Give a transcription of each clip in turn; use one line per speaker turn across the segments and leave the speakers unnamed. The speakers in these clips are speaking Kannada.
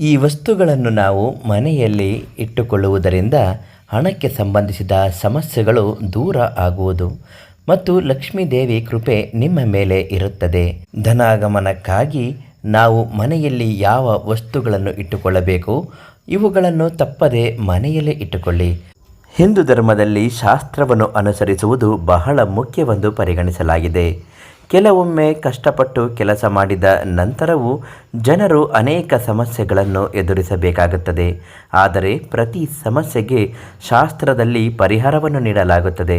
ಈ ವಸ್ತುಗಳನ್ನು ನಾವು ಮನೆಯಲ್ಲಿ ಇಟ್ಟುಕೊಳ್ಳುವುದರಿಂದ ಹಣಕ್ಕೆ ಸಂಬಂಧಿಸಿದ ಸಮಸ್ಯೆಗಳು ದೂರ ಆಗುವುದು ಮತ್ತು ಲಕ್ಷ್ಮೀದೇವಿ ಕೃಪೆ ನಿಮ್ಮ ಮೇಲೆ ಇರುತ್ತದೆ. ಧನಾಗಮನಕ್ಕಾಗಿ ನಾವು ಮನೆಯಲ್ಲಿ ಯಾವ ವಸ್ತುಗಳನ್ನು ಇಟ್ಟುಕೊಳ್ಳಬೇಕು? ಇವುಗಳನ್ನು ತಪ್ಪದೆ ಮನೆಯಲ್ಲೇ ಇಟ್ಟುಕೊಳ್ಳಿ. ಹಿಂದೂ ಧರ್ಮದಲ್ಲಿ ಶಾಸ್ತ್ರವನ್ನು ಅನುಸರಿಸುವುದು ಬಹಳ ಮುಖ್ಯವೆಂದು ಪರಿಗಣಿಸಲಾಗಿದೆ. ಕೆಲವೊಮ್ಮೆ ಕಷ್ಟಪಟ್ಟು ಕೆಲಸ ಮಾಡಿದ ನಂತರವೂ ಜನರು ಅನೇಕ ಸಮಸ್ಯೆಗಳನ್ನು ಎದುರಿಸಬೇಕಾಗುತ್ತದೆ. ಆದರೆ ಪ್ರತಿ ಸಮಸ್ಯೆಗೆ ಶಾಸ್ತ್ರದಲ್ಲಿ ಪರಿಹಾರವನ್ನು ನೀಡಲಾಗುತ್ತದೆ.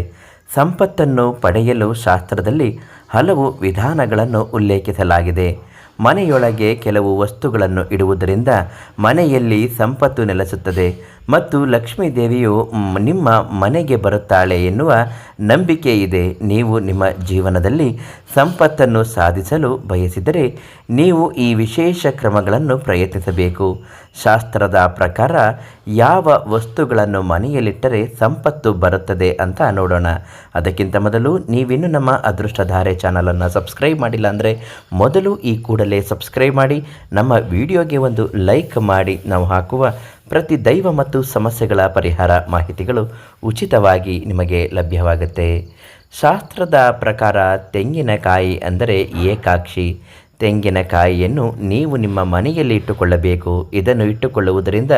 ಸಂಪತ್ತನ್ನು ಪಡೆಯಲು ಶಾಸ್ತ್ರದಲ್ಲಿ ಹಲವು ವಿಧಾನಗಳನ್ನು ಉಲ್ಲೇಖಿಸಲಾಗಿದೆ. ಮನೆಯೊಳಗೆ ಕೆಲವು ವಸ್ತುಗಳನ್ನು ಇಡುವುದರಿಂದ ಮನೆಯಲ್ಲಿ ಸಂಪತ್ತು ನೆಲೆಸುತ್ತದೆ. ಮತ್ತು ಲಕ್ಷ್ಮೀ ದೇವಿಯು ನಿಮ್ಮ ಮನೆಗೆ ಬರುತ್ತಾಳೆ ಎನ್ನುವ ನಂಬಿಕೆ ಇದೆ. ನೀವು ನಿಮ್ಮ ಜೀವನದಲ್ಲಿ ಸಂಪತ್ತನ್ನು ಸಾಧಿಸಲು ಬಯಸಿದರೆ ನೀವು ಈ ವಿಶೇಷ ಕ್ರಮಗಳನ್ನು ಪ್ರಯತ್ನಿಸಬೇಕು. ಶಾಸ್ತ್ರದ ಪ್ರಕಾರ ಯಾವ ವಸ್ತುಗಳನ್ನು ಮನೆಯಲ್ಲಿಟ್ಟರೆ ಸಂಪತ್ತು ಬರುತ್ತದೆ ಅಂತ ನೋಡೋಣ. ಅದಕ್ಕಿಂತ ಮೊದಲು ನೀವಿನ್ನೂ ನಮ್ಮ ಅದೃಷ್ಟಧಾರೆ ಚಾನಲನ್ನು ಸಬ್ಸ್ಕ್ರೈಬ್ ಮಾಡಿಲ್ಲ ಅಂದರೆ ಮೊದಲು ಈ ಕೂಡಲೇ ಸಬ್ಸ್ಕ್ರೈಬ್ ಮಾಡಿ. ನಮ್ಮ ವಿಡಿಯೋಗೆ ಒಂದು ಲೈಕ್ ಮಾಡಿ. ನಾವು ಹಾಕುವ ಪ್ರತಿ ದೈವ ಮತ್ತು ಸಮಸ್ಯೆಗಳ ಪರಿಹಾರ ಮಾಹಿತಿಗಳು ಉಚಿತವಾಗಿ ನಿಮಗೆ ಲಭ್ಯವಾಗುತ್ತೆ. ಶಾಸ್ತ್ರದ ಪ್ರಕಾರ ತೆಂಗಿನಕಾಯಿ ಅಂದರೆ ಏಕಾಕ್ಷಿ. ತೆಂಗಿನಕಾಯಿಯನ್ನು ನೀವು ನಿಮ್ಮ ಮನೆಯಲ್ಲಿ ಇಟ್ಟುಕೊಳ್ಳಬೇಕು. ಇದನ್ನು ಇಟ್ಟುಕೊಳ್ಳುವುದರಿಂದ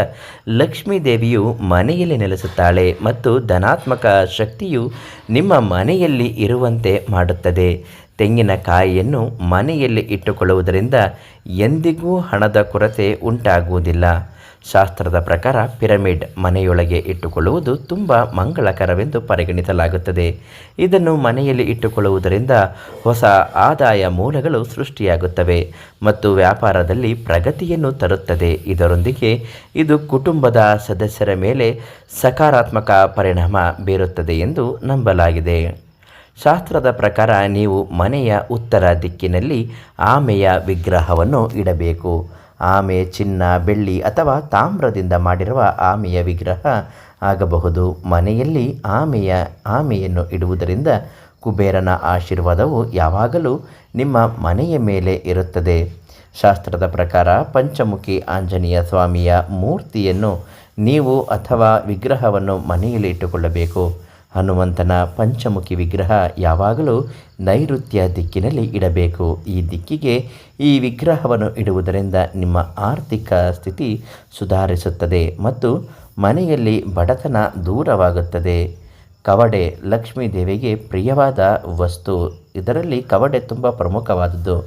ಲಕ್ಷ್ಮೀ ದೇವಿಯು ಮನೆಯಲ್ಲಿ ನೆಲೆಸುತ್ತಾಳೆ ಮತ್ತು ಧನಾತ್ಮಕ ಶಕ್ತಿಯು ನಿಮ್ಮ ಮನೆಯಲ್ಲಿ ಇರುವಂತೆ ಮಾಡುತ್ತದೆ. ತೆಂಗಿನಕಾಯಿಯನ್ನು ಮನೆಯಲ್ಲಿ ಇಟ್ಟುಕೊಳ್ಳುವುದರಿಂದ ಎಂದಿಗೂ ಹಣದ ಕೊರತೆ ಉಂಟಾಗುವುದಿಲ್ಲ. ಶಾಸ್ತ್ರದ ಪ್ರಕಾರ ಪಿರಮಿಡ್ ಮನೆಯೊಳಗೆ ಇಟ್ಟುಕೊಳ್ಳುವುದು ತುಂಬ ಮಂಗಳಕರವೆಂದು ಪರಿಗಣಿಸಲಾಗುತ್ತದೆ. ಇದನ್ನು ಮನೆಯಲ್ಲಿ ಇಟ್ಟುಕೊಳ್ಳುವುದರಿಂದ ಹೊಸ ಆದಾಯ ಮೂಲಗಳು ಸೃಷ್ಟಿಯಾಗುತ್ತವೆ ಮತ್ತು ವ್ಯಾಪಾರದಲ್ಲಿ ಪ್ರಗತಿಯನ್ನು ತರುತ್ತದೆ. ಇದರೊಂದಿಗೆ ಇದು ಕುಟುಂಬದ ಸದಸ್ಯರ ಮೇಲೆ ಸಕಾರಾತ್ಮಕ ಪರಿಣಾಮ ಬೀರುತ್ತದೆ ಎಂದು ನಂಬಲಾಗಿದೆ. ಶಾಸ್ತ್ರದ ಪ್ರಕಾರ ನೀವು ಮನೆಯ ಉತ್ತರ ದಿಕ್ಕಿನಲ್ಲಿ ಆಮೆಯ ವಿಗ್ರಹವನ್ನು ಇಡಬೇಕು. ಆಮೆ, ಚಿನ್ನ, ಬೆಳ್ಳಿ ಅಥವಾ ತಾಮ್ರದಿಂದ ಮಾಡಿರುವ ಆಮೆಯ ವಿಗ್ರಹ ಆಗಬಹುದು. ಮನೆಯಲ್ಲಿ ಆಮೆಯ, ಆಮೆಯನ್ನು ಇಡುವುದರಿಂದ ಕುಬೇರನ ಆಶೀರ್ವಾದವು ಯಾವಾಗಲೂ ನಿಮ್ಮ ಮನೆಯ ಮೇಲೆ ಇರುತ್ತದೆ. ಶಾಸ್ತ್ರದ ಪ್ರಕಾರ ಪಂಚಮುಖಿ ಆಂಜನೇಯ ಸ್ವಾಮಿಯ ಮೂರ್ತಿಯನ್ನು ನೀವು ಅಥವಾ ವಿಗ್ರಹವನ್ನು ಮನೆಯಲ್ಲಿ ಇಟ್ಟುಕೊಳ್ಳಬೇಕು. ಹನುಮಂತನ ಪಂಚಮುಖಿ ವಿಗ್ರಹ ಯಾವಾಗಲೂ ನೈಋತ್ಯ ದಿಕ್ಕಿನಲ್ಲಿ ಇಡಬೇಕು. ಈ ದಿಕ್ಕಿಗೆ ಈ ವಿಗ್ರಹವನ್ನು ಇಡುವುದರಿಂದ ನಿಮ್ಮ ಆರ್ಥಿಕ ಸ್ಥಿತಿ ಸುಧಾರಿಸುತ್ತದೆ ಮತ್ತು ಮನೆಯಲ್ಲಿ ಬಡತನ ದೂರವಾಗುತ್ತದೆ. ಕವಡೆ ಲಕ್ಷ್ಮೀ ದೇವಿಗೆ ಪ್ರಿಯವಾದ ವಸ್ತು. ಇದರಲ್ಲಿ ಕವಡೆ ತುಂಬ ಪ್ರಮುಖವಾದದ್ದು.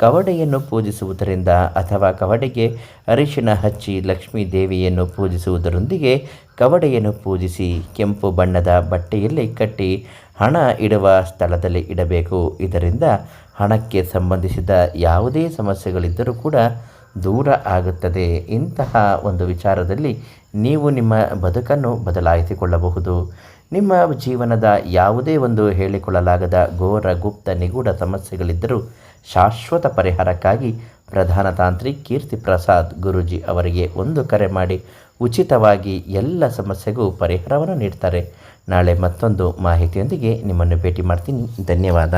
ಕವಡೆಯನ್ನು ಪೂಜಿಸುವುದರಿಂದ ಅಥವಾ ಕವಡೆಗೆ ಅರಿಶಿಣ ಹಚ್ಚಿ ಲಕ್ಷ್ಮೀ ದೇವಿಯನ್ನು ಪೂಜಿಸುವುದರೊಂದಿಗೆ ಕವಡೆಯನ್ನು ಪೂಜಿಸಿ ಕೆಂಪು ಬಣ್ಣದ ಬಟ್ಟೆಯಲ್ಲಿ ಕಟ್ಟಿ ಹಣ ಇಡುವ ಸ್ಥಳದಲ್ಲಿ ಇಡಬೇಕು. ಇದರಿಂದ ಹಣಕ್ಕೆ ಸಂಬಂಧಿಸಿದ ಯಾವುದೇ ಸಮಸ್ಯೆಗಳಿದ್ದರೂ ಕೂಡ ದೂರ ಆಗುತ್ತದೆ. ಇಂತಹ ಒಂದು ವಿಚಾರದಲ್ಲಿ ನೀವು ನಿಮ್ಮ ಬದುಕನ್ನು ಬದಲಾಯಿಸಿಕೊಳ್ಳಬಹುದು. ನಿಮ್ಮ ಜೀವನದ ಯಾವುದೇ ಒಂದು ಹೇಳಿಕೊಳ್ಳಲಾಗದ ಘೋರ, ಗುಪ್ತ, ನಿಗೂಢ ಸಮಸ್ಯೆಗಳಿದ್ದರೂ ಶಾಶ್ವತ ಪರಿಹಾರಕ್ಕಾಗಿ ಪ್ರಧಾನ ತಾಂತ್ರಿ ಕೀರ್ತಿ ಪ್ರಸಾದ್ ಗುರೂಜಿ ಅವರಿಗೆ ಒಂದು ಕರೆ ಮಾಡಿ ಉಚಿತವಾಗಿ ಎಲ್ಲ ಸಮಸ್ಯೆಗೂ ಪರಿಹಾರವನ್ನು ನೀಡ್ತಾರೆ. ನಾಳೆ ಮತ್ತೊಂದು ಮಾಹಿತಿಯೊಂದಿಗೆ ನಿಮ್ಮನ್ನು ಭೇಟಿ ಮಾಡ್ತೀನಿ. ಧನ್ಯವಾದ.